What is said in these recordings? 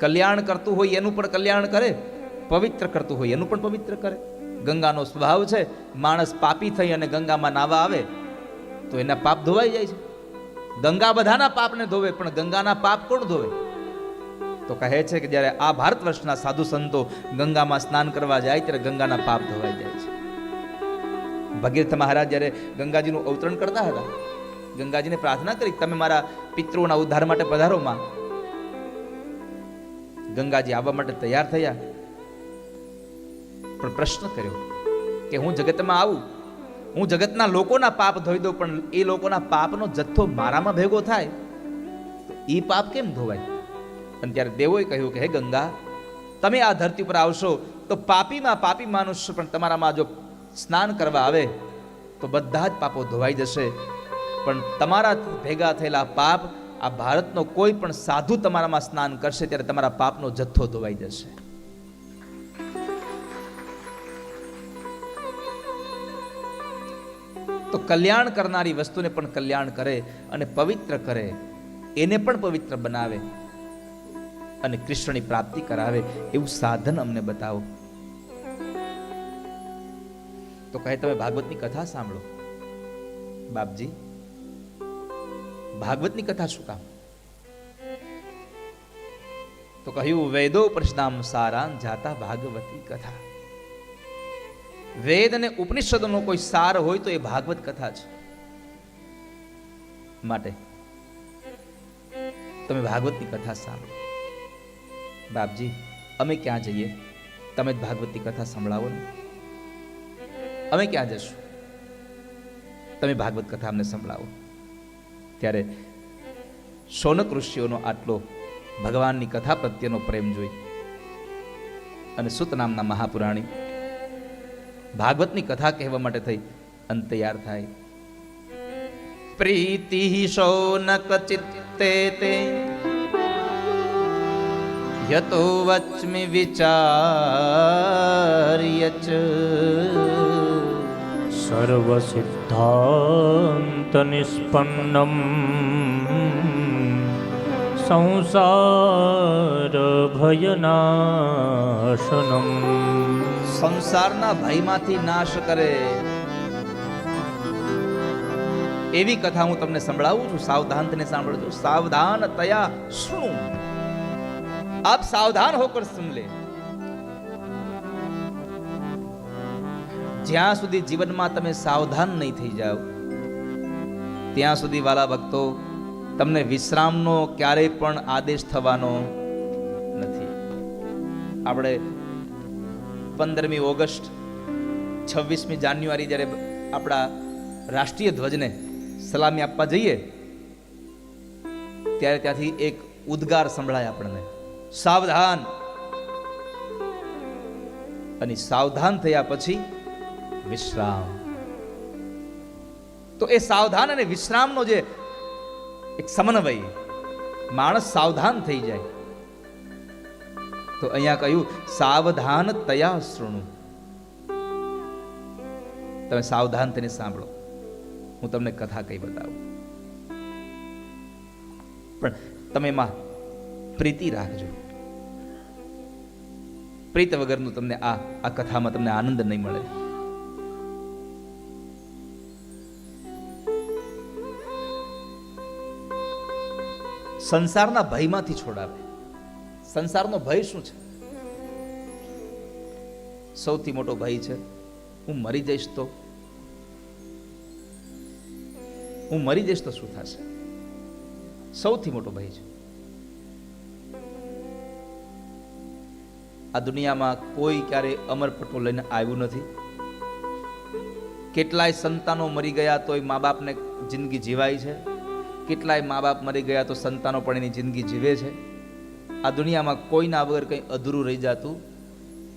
કલ્યાણ કરતું હોય એનું પણ કલ્યાણ કરે, પવિત્ર કરતું હોય એનું પણ પવિત્ર કરે. ગંગાનો સ્વભાવ છે, માણસ પાપી થઈ અને ગંગામાં નાવા આવે, તો એના પાપ ધોવાઈ જાય છે. ગંગા બધાના પાપને ધોવે, પણ ગંગાના પાપ કોણ ધોવે? તો કહે છે કે જ્યારે આ ભારત વર્ષના સાધુ સંતો ગંગામાં સ્નાન કરવા જાય, ત્યારે ગંગાના પાપ ધોવાઈ જાય છે. ભગીરથ મહારાજ જ્યારે ગંગાજીનું અવતરણ કરતા હતા, ગંગાજીને પ્રાર્થના કરી તમે મારા પિત્રોના ઉદ્ધાર માટે પધારો, માં. ગંગાજી આવવા માટે તૈયાર થયા. પણ પ્રશ્ન કર્યો કે હું જગતમાં આવું? હું જગતના લોકોના પાપ ધોઈ દઉં, પણ એ લોકોના પાપનો જથ્થો મારામાં ભેગો થાય? તો એ પાપ કેમ ધોવાય? અને ત્યારે દેવોએ કહ્યું કે, હે ગંગા, તમે આ ધરતી પર આવશો તો પાપીમાં પાપી મનુષ્ય પણ તમારામાં જો સ્નાન કરવા આવે તો બધા જ પાપો ધોવાઈ જશે. પણ તમારા ભેગા થયેલા પાપ આ ભારતનો કોઈ પણ સાધુ તમારામાં સ્નાન કરશે ત્યારે તમારા પાપનો જથ્થો ધોવાઈ જશે. તો કલ્યાણ કરનારી વસ્તુને પણ કલ્યાણ કરે અને પવિત્ર કરે, એને પણ પવિત્ર બનાવે અને કૃષ્ણની પ્રાપ્તિ કરાવે એવું સાધન અમને બતાવો. તો કહે તમે ભાગવતની કથા સાંભળો. બાપજી ભાગવતની કથા શું કામ? તો કહ્યું વેદો પ્રશ્નામ સારાન જાતા ભાગવતી કથા. વેદ અને ઉપનિષદનો કોઈ સાર હોય તો એ ભાગવત કથા છે. માટે તમે ભાગવતની કથા સાંભળો. બાપજી, અમે ક્યાં જઈએ? તમે જ ભાગવતની કથા સંભળાવો ને. અમે ક્યાં જશું? તમે ભાગવત કથા અમને સંભળાવો. ત્યારે સોનક ઋષિઓનો આટલો ભગવાનની કથા પ્રત્યેનો પ્રેમ જોઈ અને સુત નામના મહાપુરાણી ભાગવતની કથા કહેવા માટે થઈ અને તૈયાર થાય. પ્રીતિ સૌનક ચિત્તે તે, યતો વચ્મિ વિચાર્ય सर्वसिद्धान्तनिष्पन्नं संसारभयनाशनम् સંસારના ભયમાંથી નાશ કરે એવી કથા હું તમને સંભળાવું છું સાવધાન થઈને સાંભળજો સાવધાન તયા શું આપ સાવધાન હોકર સુન લે જ્યાં સુધી જીવનમાં તમે સાવધાન નહીં થઈ જાઓ, ત્યાં સુધી વાલા ભક્તો, તમને વિશ્રામનો ક્યારેય પણ આદેશ થવાનો નથી. આપણે પંદરમી ઓગસ્ટ, છવ્વીસમી જાન્યુઆરી જ્યારે આપણા રાષ્ટ્રીય ધ્વજને સલામી આપવા જઈએ, ત્યારે ત્યાંથી એક ઉદ્ગાર સંભળાય આપણને. સાવધાન! અને સાવધાન થયા પછી વિશ્રામ. તો એ સાવધાન અને વિશ્રામનો જે એક સમન્વય, માણસ સાવધાન થઈ જાય. તો અહીંયા કહ્યું, સાવધાન તયા શૃણુ તમે સાવધાન તેને સાંભળો. હું તમને કથા કઈ બતાવું. પણ તમે એમાં પ્રીતિ રાખજો. પ્રીત વગરનું તમને આ આ કથામાં તમને આનંદ નહીં મળે. સંસારના ભયમાંથી છોડાવે. સંસારનો ભય શું છે? સૌથી મોટો ભય છે, હું મરી જઈશ તો? હું મરી જઈશ તો શું થશે? સૌથી મોટો ભય છે. આ દુનિયામાં કોઈ ક્યારે અમરપટો લઈને આવ્યું નથી. કેટલાય સંતાનો મરી ગયા તોય મા બાપને જિંદગી જીવાય છે. કેટલાય મા બાપ મરી ગયા તો સંતાનો પણ એની જિંદગી જીવે છે. આ દુનિયામાં કોઈના વગર કંઈ અધૂરું રહી જતું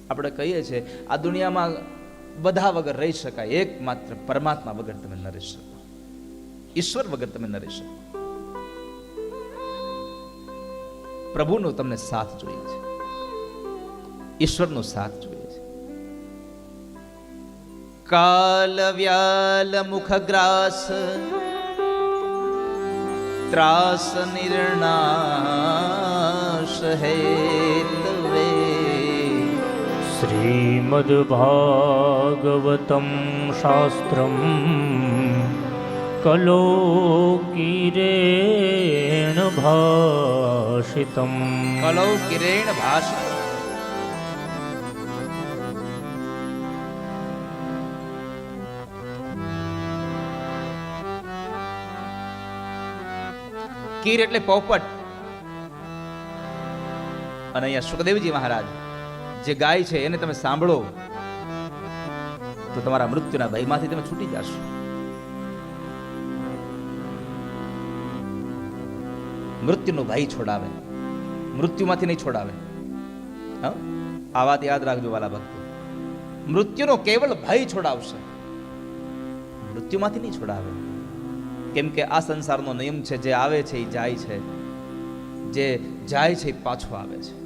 આપણે કહીએ છીએ, આ દુનિયામાં બધા વગર રહી શકાય, એકમાત્ર પરમાત્મા વગર તમે ન રહી શકો. ઈશ્વર વગર તમે ન રહી શકો. પ્રભુનો તમને સાથ જોઈએ છે. ઈશ્વરનો સાથ જોઈએ છે. કાલ વ્યાલ મુખગ્રાસ ત્રાસ નિર્ણાશ હેતવે શ્રીમદ્ભાગવતમ શાસ્ત્રમ કલોકિરેણ ભાષિતમ. કલૌ કિરેણ ભાષિતમ. કીર એટલે પોપટ. અને અહીંયા સુખદેવજી મહારાજ જે ગાય છે એને તમે સાંભળો, તો તમારા મૃત્યુના ભયમાંથી તમે છૂટી જશો. મૃત્યુનો ભય છોડાવે. મૃત્યુમાંથી નહીં છોડાવે? આ વાત યાદ રાખજો વાલા ભક્તો. મૃત્યુનો કેવલ ભય છોડાવશે. મૃત્યુમાંથી નહીં છોડાવે. કેમ કે આ સંસારનો નિયમ છે, જે આવે છે એ જાય છે. જે જાય છે એ પાછો આવે છે.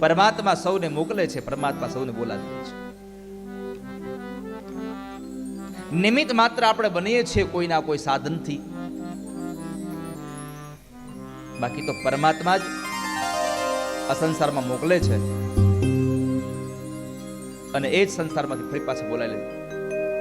પરમાત્મા સૌને મોકલે છે, પરમાત્મા સૌને બોલાવે છે. નિમિત્ત માત્ર આપણે બનીએ છીએ કોઈના કોઈ સાધનથી. બાકી તો પરમાત્મા જ આ સંસારમાં મોકલે છે. અને એ જ સંસારમાંથી ફરી પાછા બોલાવી લે